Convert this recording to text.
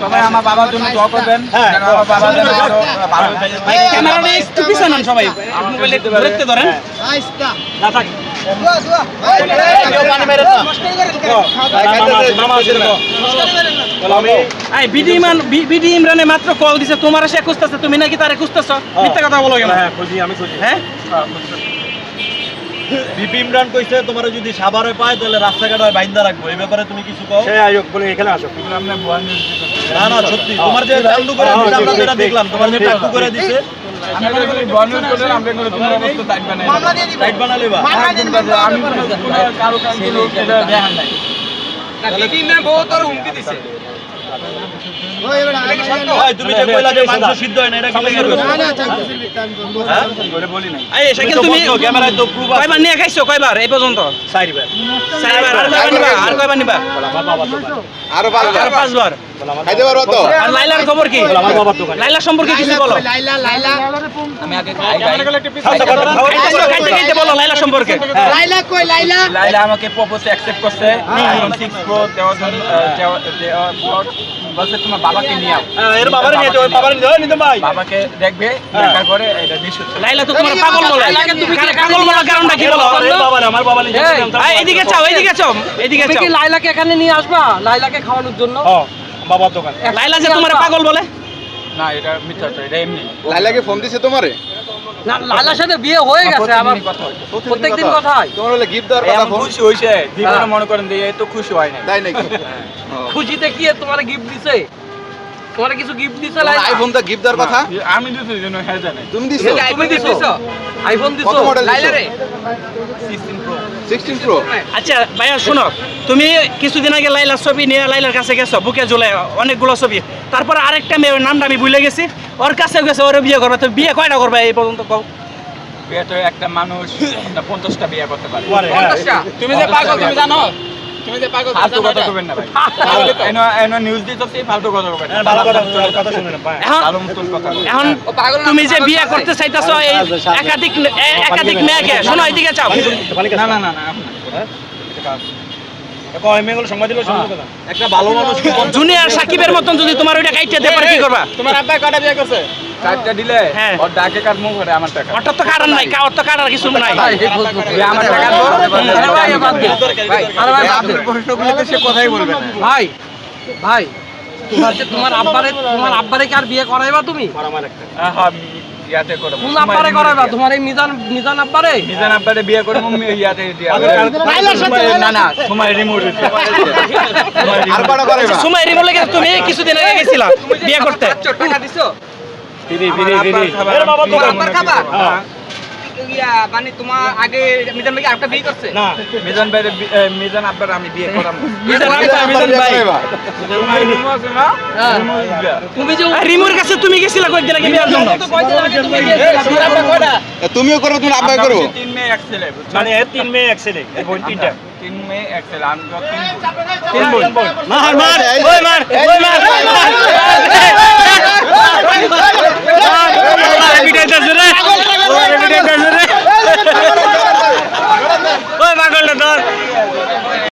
সবাই আমার বাবার জন্য দোয়া করবেন। হ্যাঁ, যেন আমার বাবা যেন আরও ভালো হয়ে যায়। ভাই ক্যামেরাটা একটু পিছনে আন সবাই। মোবাইলে ধরতে ধরেন। না থাক। বিডি ইমরান বিডি ইমরানে মাত্র কল দিছে। তোমার সে খুঁজতেছে তুমি নাকি তারে খুঁজতেছ? মিথ্যা কথা বলো কেন? হ্যাঁ খুঁজি আমি খুঁজি। হ্যাঁ? বিপি ইমরান কইছে তোমার যদি সাভারে পায় তাহলে রাস্তাঘাট হয় বাইন্দা রাখব। এই ব্যাপারে তুমি কিছু কও? সে আয়োগ বলে এখানে আসো। না না সত্যি। তোমার যে চালু করে দিছে আমরা যেটা দেখলাম তোমার যে চালু করে দিছে আমি করি ভুয়া news করলে তুমি যে কইলা যে মাংস সিদ্ধ হয় না এটা কি লাগে হ্যাঁ বলি না এই শাকিল তুমি ক্যামেরায় তো প্রুফ আছে। কয়বার নিয়ে খাইছো? কয়বার? এই পর্যন্ত? চারবার। চারবার আর কয়বার নিবা? আর কয়বার নিবা? আরও পাঁচবার আরও পাঁচবার? খাইতে পারব তো আর লাইলার খবর কি আমার বাবার দোকান লাইলা সম্পর্কে কিছু বলো আমি আগে খাই খাই খাইতে খাইতে খাইতে বলো লাইলা সম্পর্কে লাইলা আমাকে প্রপোজে অ্যাকসেপ্ট করছে আইফোন 6 প্রো দেওয়ার জন্য আহ, দেওয়া- দেওয়ার পর বলছে তোমার বাবাকে নিয়ে আও হ্যাঁ, এর বাবার নিয়ে যাও বাবার নিয়ে যাও নিতে ভাই বাবাকে দেখবে দেখার পরে এটা ডিসিশন লাইলা তো তোমার পাগল বলে কারণ পাগল বলার কারণটা কি বলো এর আমার বাবা নিয়ে যাও এদিকে চাও এদিকে চাও এদিকে তুমি কি লাইলাকে এখানে নিয়ে আসবা লাইলাকে খাওয়ানোর জন্য হ্যাঁ বাবার দোকান। লাইলা যে তোমার পাগল বলে? না এটা মিথ্যা তো এটা এমনি। লাইলাকে ফোন দিছে তোমারে? না লাইলার সাথে বিয়ে হয়ে গেছে আমার হয় প্রত্যেকদিন কথা হয়। তোমার হলে গিফট দেওয়ার কথা খুশি হইছে জীবনে মনে করেন যে এত খুশি হয় তাই নাকি? খুশিতে কি তোমার গিফট দিছে? তোমার কিছু গিফট দিছে লাইলা? আইফোন তো গিফট দেওয়ার কথা? আমি দিছি জন্য হ্যাঁ জানে। তুমি দিছো? তুমি দিছো? আইফোন দিছো? কত মডেল রে 16 প্রো 16 প্রো আচ্ছা ভাইয়া শোনো তুমি কিছুদিন আগে লাইলার ছবি নিয়ে লাইলার কাছে গেছো বুকে ঝুলে অনেকগুলো ছবি। তারপর আরেকটা মেয়ে ওর নামটা আমি ভুলে গেছি ওর কাছে গেছে ওর বিয়ে করবে তো বিয়ে কয়টা করবে এই পর্যন্ত কও? বিয়ে তো একটা মানুষ পঞ্চাশটা বিয়ে করতে পারে। তুমি যে পাগল তুমি জানো? তুমি যে পাগল ফালতু কথা করবেন না ভাই এনো এনো নিউজ দিতেছি ফালতু কথা করবেন হ্যাঁ, ভালো কথা কথা শুনে ভাই ভালো মতন কথা এখন তুমি যে বিয়ে করতে চাইতেছো এই একাধিক একাধিক মেয়েকে শোনো এদিকে চাও না না না না একটা ভালো মানুষ জুনিয়র সাকিবের মতন যদি তোমার ওইটা কাইটে দেবার কি করবা তোমার আব্বা কটা বিয়ে করছে চারটা দিলে হ্যাঁ। ওর ডাকে কাট করে আমার টাকা ওটার তো কাটার নাই ওর তো কাটার কিছু নাই আমার টাকা ভাই, বাদ দে। ভাই, আরে ভাই, আপনার প্রশ্নগুলোতে সে কথাই বলবে ভাই ভাই তোমার আব্বারে তোমার আব্বারে কি আর বিয়ে করাইবা তুমি একটা হ্যাঁ, হ্যাঁ, ইয়াতে করব কোন আব্বারে করাইবা তোমার এই মিজান মিজান আব্বারে মিজান আব্বারে বিয়ে করব আমি ইয়াতে দিয়া না না সময় রিমোট আর কটা করাইবা সময় রিমোট লাগে তুমি কিছুদিন আগে গেছিলা বিয়ে করতে টাকা দিছো দিদি দিদি ফিরি এর বাবার দোকান হ্যাঁ মানে তোমার আগে মিজান ভাই আরেকটা বিয়ে করছে? না মিজান এ, মিজান আব্বার আমি বিয়ে করাম। মিজান ভাই, মিজান ভাই। হ্যাঁ। তুমি যে রিমোর কাছে তুমি গেছিলা কয়েকদিন আগে বিয়ের জন্য তুমিও করব তুমি আব্বাই আমি তিন মেয়ে এক ছেলে মানে তিন মেয়ে এক ছেলে বোন তিনটা। তিন মেয়ে এক ছেলে আমি তিন বোন। মার মার ওই মার ওই মার।